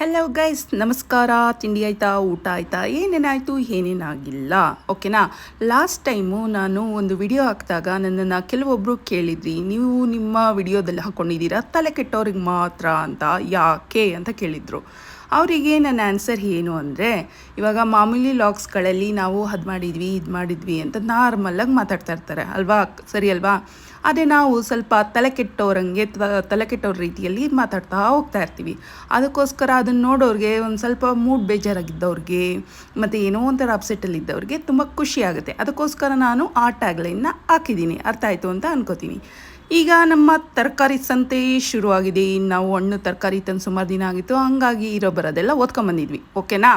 Hello guys ನಮಸ್ಕಾರ, ತಿಂಡಿ ಆಯಿತಾ, ಊಟ ಆಯಿತಾ, ಏನೇನಾಯಿತು, ಏನೇನಾಗಿಲ್ಲ ಓಕೆನಾ ಲಾಸ್ಟ್ ಟೈಮು ನಾನು ಒಂದು ವಿಡಿಯೋ ಹಾಕಿದಾಗ ನನ್ನನ್ನು ಕೆಲವೊಬ್ಬರು ಕೇಳಿದ್ರಿ, ನೀವು ನಿಮ್ಮ ವಿಡಿಯೋದಲ್ಲಿ ಹಾಕ್ಕೊಂಡಿದ್ದೀರಾ ತಲೆ ಕೆಟ್ಟವ್ರಿಗೆ ಮಾತ್ರ ಅಂತ, ಯಾಕೆ ಅಂತ ಕೇಳಿದರು. ಅವರಿಗೆ ನನ್ನ ಆನ್ಸರ್ ಏನು ಅಂದರೆ, ಇವಾಗ ಮಾಮೂಲಿ ಲಾಕ್ಸ್ಗಳಲ್ಲಿ ನಾವು ಅದು ಮಾಡಿದ್ವಿ, ಇದು ಮಾಡಿದ್ವಿ ಅಂತ ನಾರ್ಮಲ್ಲಾಗಿ ಮಾತಾಡ್ತಾ ಇರ್ತಾರೆ. ಅಲ್ವಾ? ಸರಿ ಅಲ್ವಾ? ಅದೇ ನಾವು ಸ್ವಲ್ಪ ತಲೆ ಕೆಟ್ಟವ್ರಂಗೆ ತ- ತಲೆ ಕೆಟ್ಟವ್ರ ರೀತಿಯಲ್ಲಿ ಮಾತಾಡ್ತಾ ಹೋಗ್ತಾ ಇರ್ತೀವಿ. ಅದಕ್ಕೋಸ್ಕರ ಅದನ್ನು ನೋಡೋರಿಗೆ ಒಂದು ಸ್ವಲ್ಪ ಮೂಡ್ ಬೇಜಾರಾಗಿದ್ದವ್ರಿಗೆ, ಮತ್ತು ಏನೋ ಒಂಥರ ಅಪ್ಸೆಟ್ಟಲ್ಲಿ ಇದ್ದವ್ರಿಗೆ ತುಂಬ ಖುಷಿ ಆಗುತ್ತೆ. ಅದಕ್ಕೋಸ್ಕರ ನಾನು ಆ ಟ್ಯಾಗ್ಲೈನ್ನ ಹಾಕಿದ್ದೀನಿ. ಅರ್ಥ ಆಯಿತು ಅಂತ ಅನ್ಕೋತೀನಿ. ಈಗ ನಮ್ಮ ತರಕಾರಿ ಸಂತೆ ಶುರುವಾಗಿದೆ. ನಾವು ಹಣ್ಣು, ತರಕಾರಿ ತಂದು ಸುಮಾರು ದಿನ ಆಗಿತ್ತು. ಹಂಗಾಗಿ ಇರೋ ಬರೋದೆಲ್ಲ ಓದ್ಕೊಂಬಂದಿದ್ವಿ. ಓಕೆನಾ?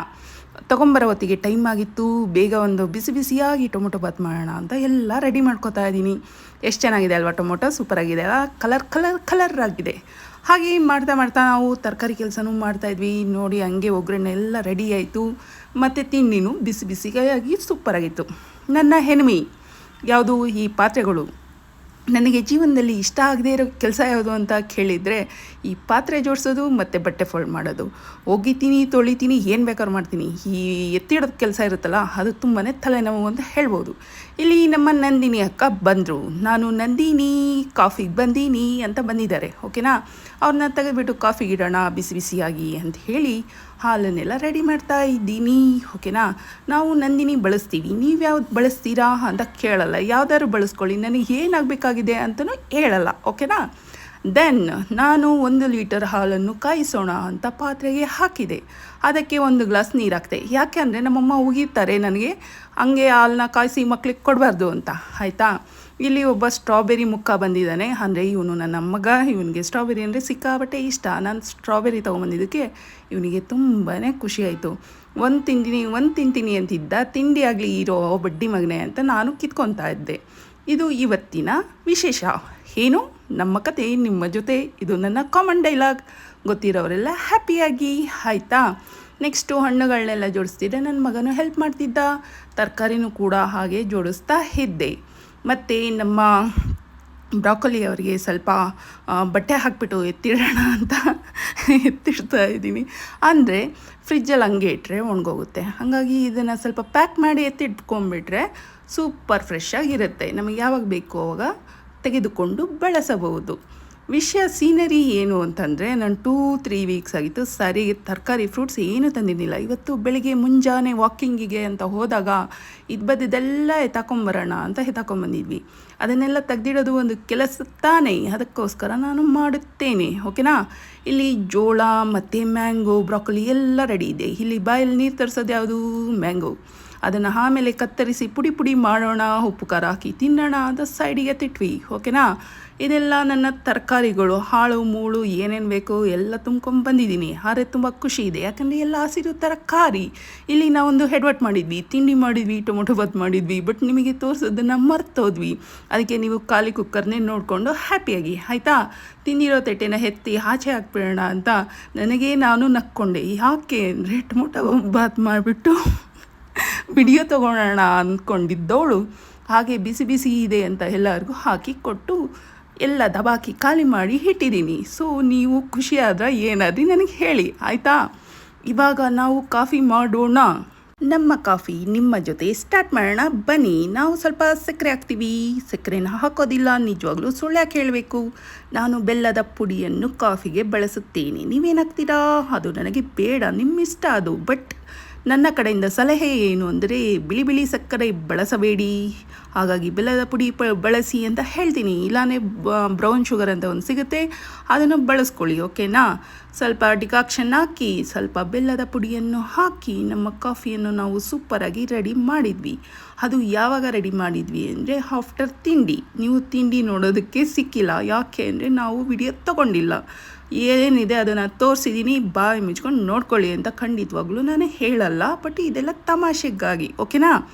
ತೊಗೊಂಬರೋ ಹೊತ್ತಿಗೆ ಟೈಮ್ ಆಗಿತ್ತು. ಬೇಗ ಒಂದು ಬಿಸಿ ಬಿಸಿಯಾಗಿ ಟೊಮೊಟೊ ಬಾತ್ ಮಾಡೋಣ ಅಂತ ಎಲ್ಲ ರೆಡಿ ಮಾಡ್ಕೋತಾ ಇದ್ದೀನಿ. ಎಷ್ಟು ಚೆನ್ನಾಗಿದೆ ಅಲ್ವಾ ಟೊಮೊಟೊ? ಸೂಪರಾಗಿದೆ ಕಲರ್ ಕಲರ್ ಕಲರ್ ಆಗಿದೆ. ಹಾಗೆ ಮಾಡ್ತಾ ಮಾಡ್ತಾ ನಾವು ತರಕಾರಿ ಕೆಲಸನೂ ಮಾಡ್ತಾಯಿದ್ವಿ ನೋಡಿ ಹಂಗೆ ಒಗ್ಗರಣೆ ಎಲ್ಲ ರೆಡಿ ಆಯಿತು. ಮತ್ತು ತಿಂಡಿನೂ ಬಿಸಿ ಬಿಸಿಗಾಗಿ ಸೂಪರಾಗಿತ್ತು ನನ್ನ ಹೆಣ್ಮಿ, ಯಾವುದು ಈ ಪಾತ್ರೆಗಳು? ನನಗೆ ಜೀವನದಲ್ಲಿ ಇಷ್ಟ ಆಗದೇ ಇರೋ ಕೆಲಸ ಯಾವುದು ಅಂತ ಕೇಳಿದರೆ ಈ ಪಾತ್ರೆ ಜೋಡಿಸೋದು ಮತ್ತು ಬಟ್ಟೆ ಫೋಲ್ಡ್ ಮಾಡೋದು. ಒಗಿತೀನಿ ತೊಳಿತೀನಿ, ಏನು ಬೇಕಾದ್ರೂ ಮಾಡ್ತೀನಿ. ಈ ಎತ್ತಿಡೋದು ಕೆಲಸ ಇರುತ್ತಲ್ಲ, ಅದು ತುಂಬಾ ತಲೆನೋವು ಅಂತ ಹೇಳ್ಬೋದು. ಇಲ್ಲಿ ನಮ್ಮ ನಂದಿನಿ ಅಕ್ಕ ಬಂದರು. ನಾನು ನಂದಿನಿ ಕಾಫಿಗೆ ಬಂದೀನಿ ಅಂತ ಬಂದಿದ್ದಾರೆ. ಓಕೆನಾ ಅವ್ರನ್ನ ತೆಗೆದುಬಿಟ್ಟು ಕಾಫಿ ಇಡೋಣ, ಬಿಸಿ ಬಿಸಿಯಾಗಿ ಅಂತ ಹೇಳಿ ಹಾಲನ್ನೆಲ್ಲ ರೆಡಿ ಮಾಡ್ತಾ ಇದ್ದೀನಿ. ಓಕೆನಾ? ನಾವು ನಂದಿನಿ ಬಳಸ್ತೀವಿ. ನೀವು ಯಾವ್ದು ಬಳಸ್ತೀರಾ ಅಂತ ಕೇಳಲ್ಲ. ಯಾವ್ದಾದ್ರು ಬಳಸ್ಕೊಳ್ಳಿ. ನನಗೆ ಏನಾಗಬೇಕಾಗಿದೆ ಅಂತಲೂ ಹೇಳಲ್ಲ. ಓಕೆನಾ? ದೆನ್ ನಾನು ಒಂದು ಲೀಟರ್ ಹಾಲನ್ನು ಕಾಯಿಸೋಣ ಅಂತ ಪಾತ್ರೆಗೆ ಹಾಕಿದೆ. ಅದಕ್ಕೆ ಒಂದು ಗ್ಲಾಸ್ ನೀರು ಹಾಕ್ತೆ. ಯಾಕೆ ಅಂದರೆ ನಮ್ಮಮ್ಮ ಉಗಿತಾರೆ ನನಗೆ. ಹಂಗೆ ಹಾಲನ್ನ ಕಾಯಿಸಿ ಮಕ್ಕಳಿಗೆ ಕೊಡಬಾರ್ದು ಅಂತ, ಆಯಿತಾ? ಇಲ್ಲಿ ಒಬ್ಬ ಸ್ಟ್ರಾಬೆರಿ ಮುಖ ಬಂದಿದ್ದಾನೆ. ಅಂದರೆ ಇವನು ನನ್ನ ಮಗ, ಇವನಿಗೆ ಸ್ಟ್ರಾಬೆರಿ ಅಂದರೆ ಸಿಕ್ಕಾಬಟ್ಟೆ ಇಷ್ಟ. ನಾನು ಸ್ಟ್ರಾಬೆರಿ ತೊಗೊಂಬಂದಿದ್ದಕ್ಕೆ ಇವನಿಗೆ ತುಂಬಾ ಖುಷಿ ಆಯಿತು. ಒಂದು ತಿಂತೀನಿ ಒಂದು ತಿಂತೀನಿ ಅಂತಿದ್ದ ತಿಂಡಿ ಆಗಲಿ ಇರೋ ಬಡ್ಡಿ ಮಗನೆ ಅಂತ ನಾನು ಕಿತ್ಕೊತಾ ಇದ್ದೆ. ಇದು ಇವತ್ತಿನ ವಿಶೇಷ. ಏನು? ನಮ್ಮ ಕತೆ ನಿಮ್ಮ ಜೊತೆ. ಇದು ನನ್ನ ಕಾಮನ್ ಡೈಲಾಗ್ ಗೊತ್ತಿರೋರೆಲ್ಲ ಹ್ಯಾಪಿಯಾಗಿ ಆಯಿತಾ? ನೆಕ್ಸ್ಟು ಹಣ್ಣುಗಳನ್ನೆಲ್ಲ ಜೋಡಿಸ್ತಿದ್ದೆ. ನನ್ನ ಮಗನೂ ಹೆಲ್ಪ್ ಮಾಡ್ತಿದ್ದ. ತರಕಾರಿನೂ ಕೂಡ ಹಾಗೆ ಜೋಡಿಸ್ತಾ ಇದ್ದೆ. ಮತ್ತು ನಮ್ಮ ಬ್ರಾಕೊಲಿ ಅವರಿಗೆ ಸ್ವಲ್ಪ ಬಟ್ಟೆ ಹಾಕ್ಬಿಟ್ಟು ಎತ್ತಿಡೋಣ ಅಂತ ಎತ್ತಿಡ್ತಾ ಇದ್ದೀನಿ. ಅಂದರೆ ಫ್ರಿಜ್ಜಲ್ಲಿ ಹಂಗೆ ಇಟ್ಟರೆ ಒಣಗೋಗುತ್ತೆ. ಹಾಗಾಗಿ ಇದನ್ನು ಸ್ವಲ್ಪ ಪ್ಯಾಕ್ ಮಾಡಿ ಎತ್ತಿಟ್ಕೊಂಡ್ಬಿಟ್ರೆ ಸೂಪರ್ ಫ್ರೆಶ್ ಆಗಿರುತ್ತೆ. ನಮಗೆ ಯಾವಾಗ ಬೇಕು ಅವಾಗ ತೆಗೆದುಕೊಂಡು ಬಳಸಬಹುದು. ವಿಷಯ ಸೀನರಿ ಏನು ಅಂತಂದರೆ ನಾನು ಟೂ ತ್ರೀ ವೀಕ್ಸ್ ಆಗಿತ್ತು. ಸರಿ, ತರಕಾರಿ ಫ್ರೂಟ್ಸ್ ಏನು ತಂದಿದ್ದಿಲ್ಲ ಇವತ್ತು ಬೆಳಿಗ್ಗೆ ಮುಂಜಾನೆ ವಾಕಿಂಗಿಗೆ ಅಂತ ಹೋದಾಗ ಇದು ಬದ್ದಿದ್ದೆಲ್ಲ ಎತ್ತಾಕೊಂಬರೋಣ ಅಂತ ಎತ್ತಾಕೊಂಬಂದಿದ್ವಿ ಅದನ್ನೆಲ್ಲ ತೆಗ್ದಿಡೋದು ಒಂದು ಕೆಲಸ ತಾನೇ. ಅದಕ್ಕೋಸ್ಕರ ನಾನು ಮಾಡುತ್ತೇನೆ. ಓಕೆನಾ? ಇಲ್ಲಿ ಜೋಳ, ಮತ್ತು ಮ್ಯಾಂಗೋ ಬ್ರಾಕೊಲಿ ಎಲ್ಲ ರೆಡಿ ಇದೆ. ಇಲ್ಲಿ ಬಾಯಲ್ಲಿ ನೀರು ತರಿಸೋದು ಯಾವುದು? ಮ್ಯಾಂಗೋ ಅದನ್ನು ಆಮೇಲೆ ಕತ್ತರಿಸಿ ಪುಡಿ ಪುಡಿ ಮಾಡೋಣ, ಉಪ್ಪು, ಖಾರ ಹಾಕಿ ತಿನ್ನೋಣ, ಅಂತ ಸೈಡಿಗೆ ತಿಟ್ವಿ, ಓಕೆನಾ? ಇದೆಲ್ಲ ನನ್ನ ತರಕಾರಿಗಳು, ಹಾಳು, ಮೂಳು, ಏನೇನು ಬೇಕು ಎಲ್ಲ ತುಂಬ್ಕೊಂಡು ಬಂದಿದ್ದೀನಿ. ಆದರೆ ತುಂಬ ಖುಷಿ ಇದೆ. ಯಾಕಂದರೆ ಎಲ್ಲ ಹಸಿರು ತರಕಾರಿ. ಇಲ್ಲಿ ನಾವೊಂದು ಹೆಡ್ವಟ್ ಮಾಡಿದ್ವಿ, ತಿಂಡಿ ಮಾಡಿದ್ವಿ, ಟೊಮೊಟೊ ಬಾತ್ ಮಾಡಿದ್ವಿ ಬಟ್ ನಿಮಗೆ ತೋರಿಸೋದನ್ನು ಮರ್ತೋದ್ವಿ. ಅದಕ್ಕೆ ನೀವು ಖಾಲಿ ಕುಕ್ಕರ್ನೇ ನೋಡಿಕೊಂಡು ಹ್ಯಾಪಿಯಾಗಿ ಆಯಿತಾ? ತಿಂದಿರೋ ತಟ್ಟೆನ ಎತ್ತಿ ಆಚೆ ಹಾಕ್ಬಿಡೋಣ ಅಂತ ನನಗೆ ನಾನು ನಕ್ಕೊಂಡೆ. ಯಾಕೆ? ಅಂದರೆ ಟೊಮೊಟೊ ಬಾತ್ ಮಾಡಿಬಿಟ್ಟು. ವಿಡಿಯೋ ತಗೊಳ್ಳೋಣ ಅಂದ್ಕೊಂಡಿದ್ದವಳು ಹಾಗೆ ಬಿಸಿ ಬಿಸಿ ಇದೆ ಅಂತ ಎಲ್ಲರಿಗೂ ಹಾಕಿ ಕೊಟ್ಟು ಎಲ್ಲ ದಬಾಕಿ ಖಾಲಿ ಮಾಡಿ ಇಟ್ಟಿದ್ದೀನಿ. ಸೊ ನೀವು ಖುಷಿಯಾದ್ರೆ ಏನಾದ್ರೂ ನನಗೆ ಹೇಳಿ, ಆಯಿತಾ? ಇವಾಗ ನಾವು ಕಾಫಿ ಮಾಡೋಣ. ನಮ್ಮ ಕಾಫಿ ನಿಮ್ಮ ಜೊತೆ ಸ್ಟಾರ್ಟ್ ಮಾಡೋಣ. ಬನ್ನಿ, ನಾವು ಸ್ವಲ್ಪ ಸಕ್ಕರೆ ಹಾಕ್ತೀವಿ. ಸಕ್ಕರೆನ ಹಾಕೋದಿಲ್ಲ, ನಿಜವಾಗ್ಲೂ ಸುಳ್ಳ್ಯಾ ಹೇಳಬೇಕು ನಾನು ಬೆಲ್ಲದ ಪುಡಿಯನ್ನು ಕಾಫಿಗೆ ಬಳಸುತ್ತೇನೆ. ನೀವೇನಾಗ್ತೀರಾ ಅದು ನನಗೆ ಬೇಡ, ನಿಮ್ಮಿಷ್ಟ ಅದು. ಬಟ್ ನನ್ನ ಕಡೆಯಿಂದ ಸಲಹೆ ಏನು ಅಂದರೆ, ಬಿಳಿ ಬಿಳಿ ಸಕ್ಕರೆ ಬಳಸಬೇಡಿ. ಹಾಗಾಗಿ ಬೆಲ್ಲದ ಪುಡಿ ಬಳಸಿ ಅಂತ ಹೇಳ್ತೀನಿ. ಇಲ್ಲಾನೇ ಬ್ರೌನ್ ಶುಗರ್ ಅಂತ ಒಂದು ಸಿಗುತ್ತೆ. ಅದನ್ನು ಬಳಸ್ಕೊಳ್ಳಿ ಓಕೆನಾ ಸ್ವಲ್ಪ ಡಿಕಾಕ್ಷನ್ ಹಾಕಿ, ಸ್ವಲ್ಪ ಬೆಲ್ಲದ ಪುಡಿಯನ್ನು ಹಾಕಿ, ನಮ್ಮ ಕಾಫಿಯನ್ನು ನಾವು ಸೂಪರಾಗಿ ರೆಡಿ ಮಾಡಿದ್ವಿ. ಅದು ಯಾವಾಗ ರೆಡಿ ಮಾಡಿದ್ವಿ ಅಂದರೆ ಆಫ್ಟರ್ ತಿಂಡಿ. ನೀವು ತಿಂಡಿ ನೋಡೋದಕ್ಕೆ ಸಿಕ್ಕಿಲ್ಲ. ಯಾಕೆ ಅಂದರೆ, ನಾವು ವಿಡಿಯೋ ತಗೊಂಡಿಲ್ಲ. ಏನಿದೆ ಅದನ್ನು ತೋರಿಸಿದ್ದೀನಿ ಬಾಯಿ ಮುಚ್ಕೊಂಡು ನೋಡ್ಕೊಳ್ಳಿ ಅಂತ ಖಂಡಿತವಾಗ್ಲೂ ನಾನು ಹೇಳಲ್ಲ ಬಟ್ ಇದೆಲ್ಲ ತಮಾಷೆಗಾಗಿ ಓಕೆನಾ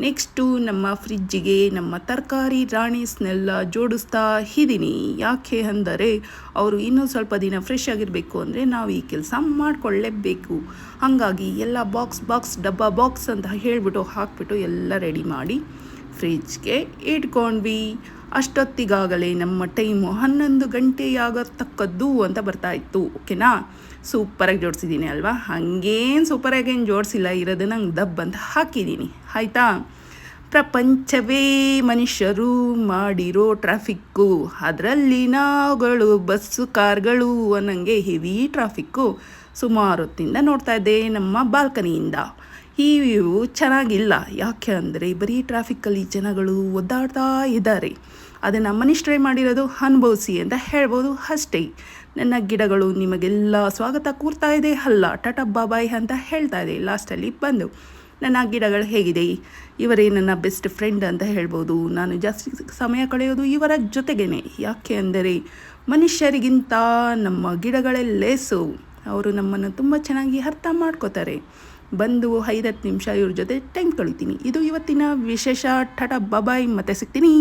ನೆಕ್ಸ್ಟು ನಮ್ಮ ಫ್ರಿಜ್ಜಿಗೆ ನಮ್ಮ ತರಕಾರಿ ರಾಣಿಸ್ನೆಲ್ಲ ಜೋಡಿಸ್ತಾ ಇದ್ದೀನಿ ಯಾಕೆ ಅಂದರೆ ಅವರು ಇನ್ನೂ ಸ್ವಲ್ಪ ದಿನ ಫ್ರೆಶ್ ಆಗಿರಬೇಕು ಅಂದರೆ ನಾವು ಈ ಕೆಲಸ ಮಾಡಿಕೊಳ್ಳೇಬೇಕು. ಹಾಗಾಗಿ ಎಲ್ಲ ಬಾಕ್ಸ್ ಬಾಕ್ಸ್ ಡಬ್ಬ ಬಾಕ್ಸ್ ಅಂತ ಹೇಳಿಬಿಟ್ಟು ಹಾಕ್ಬಿಟ್ಟು ಎಲ್ಲ ರೆಡಿ ಮಾಡಿ ಫ್ರಿಜ್ಗೆ ಇಟ್ಕೊಂಡ್ವಿ. ಅಷ್ಟೊತ್ತಿಗಾಗಲೇ ನಮ್ಮ ಟೈಮು ಹನ್ನೊಂದು ಗಂಟೆಯಾಗತಕ್ಕದ್ದು ಅಂತ ಬರ್ತಾ ಇತ್ತು, ಓಕೆನಾ? ಸೂಪರಾಗಿ ಜೋಡಿಸಿದ್ದೀನಿ ಅಲ್ವಾ? ಹಾಗೇನು ಸೂಪರಾಗಿ ಏನು ಜೋಡಿಸಿಲ್ಲ, ಇರೋದು ನಂಗೆ ದಬ್ ಅಂತ ಹಾಕಿದ್ದೀನಿ, ಆಯಿತಾ? ಪ್ರಪಂಚವೇ ಮನುಷ್ಯರು ಮಾಡಿರೋ ಟ್ರಾಫಿಕ್ಕು. ಅದರಲ್ಲಿ ನಾವುಗಳು ಬಸ್ಸು, ಕಾರ್ಗಳು ಅನ್ನಂಗೆ ಹೆವಿ ಟ್ರಾಫಿಕ್ಕು. ಸುಮಾರು ಹೊತ್ತಿಂದ ನೋಡ್ತಾ ಇದ್ದೆ ನಮ್ಮ ಬಾಲ್ಕನಿಯಿಂದ. ಈ ವ್ಯೂ ಚೆನ್ನಾಗಿಲ್ಲ. ಯಾಕೆ ಅಂದರೆ ಬರೀ ಟ್ರಾಫಿಕ್ಕಲ್ಲಿ ಜನಗಳು ಒದ್ದಾಡ್ತಾ ಇದ್ದಾರೆ. ಅದನ್ನು ಮನಿಷ್ಟ್ರೆ ಮಾಡಿರೋದು ಅನುಭವಿಸಿ ಅಂತ ಹೇಳ್ಬೋದು ಅಷ್ಟೇ. ನನ್ನ ಗಿಡಗಳು ನಿಮಗೆಲ್ಲ ಸ್ವಾಗತ ಕೂರ್ತಾ ಇದೆ. ಅಲ್ಲ, ಟಾಟಾ ಬಾಬಾಯ್ ಅಂತ ಹೇಳ್ತಾ ಇದೆ. ಲಾಸ್ಟಲ್ಲಿ ಬಂದು, ನನ್ನ ಗಿಡಗಳು ಹೇಗಿದೆ? ಇವರೇ ನನ್ನ ಬೆಸ್ಟ್ ಫ್ರೆಂಡ್ ಅಂತ ಹೇಳ್ಬೋದು. ನಾನು ಜಾಸ್ತಿ ಸಮಯ ಕಳೆಯೋದು ಇವರ ಜೊತೆಗೇನೆ. ಯಾಕೆ ಅಂದರೆ ಮನುಷ್ಯರಿಗಿಂತ ನಮ್ಮ ಗಿಡಗಳೇ ಲೇಸು. ಅವರು ನಮ್ಮನ್ನು ತುಂಬ ಚೆನ್ನಾಗಿ ಅರ್ಥ ಮಾಡ್ಕೋತಾರೆ. ಬಂದು ಐದತ್ತು ನಿಮಿಷ ಇವ್ರ ಜೊತೆ ಟೈಮ್ ಕಳಿತೀನಿ. ಇದು ಇವತ್ತಿನ ವಿಶೇಷ ಟಾಟಾ ಬಬಾಯ್ ಮತ್ತೆ ಸಿಗ್ತೀನಿ.